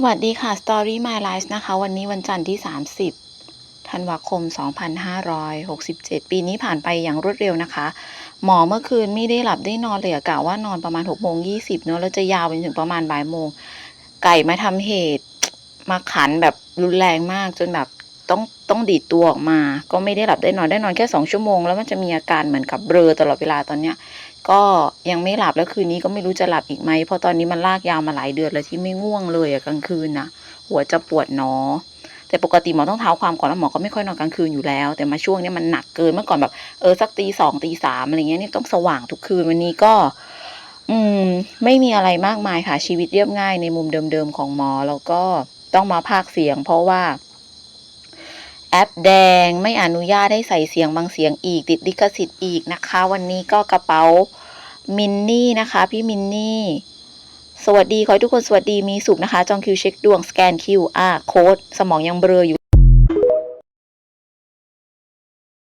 สวัสดีค่ะ Story My Life นะคะ วันนี้วันจันทร์ที่ 30 ธันวาคม 2567 ปีนี้ผ่านไปอย่างรวดเร็วนะคะ หมอเมื่อคืนไม่ได้หลับได้นอนเลยอกะว่านอนประมาณ6โมง20เนอะแล้วจะยาวไปถึงประมาณบ่ายโมง ไก่มาทำเหตุ มาขันแบบรุนแรงมากจนแบบ ต้องต้องดีดตัวออกมา ก็ไม่ได้หลับได้นอนได้นอนแค่2ชั่วโมงแล้วมันจะมีอาการเหมือนกับเบลอตลอดเวลาตอนเนี้ย ก็ยังไม่หลับแล้วคืนนี้ก็ไม่รู้จะหลับอีกไหมเพราะตอนนี้มันลากยาวมาหลายเดือนแล้วที่ไม่ง่วงเลยอะกลางคืนนะหัวจะปวดหนอแต่ปกติหมอต้องเท้าความก่อนแล้วหมอก็ไม่ค่อยนอนกลางคืนอยู่แล้ว แต่มาช่วงนี้มันหนักเกินเมื่อก่อนแบบเออสักตีสองตีสามอะไรเงี้ยนี่ต้องสว่างทุกคืนวันนี้ก็ อืม ไม่มีอะไรมากมายค่ะชีวิตเรียบง่ายในมุมเดิมๆของหมอแล้วก็ต้องมาพากเสียง เพราะว่า แอปแดงไม่อนุญาตให้ใส่เสียงบางเสียงอีกติดลิขสิทธิ์อีกนะคะ วันนี้ก็กระเป๋ามินนี่นะคะ พี่มินนี่สวัสดี ขอให้ทุกคนสวัสดีมีสุขนะคะ จองคิวเช็คดวงสแกน QR โค้ดสมองยังเบลออยู่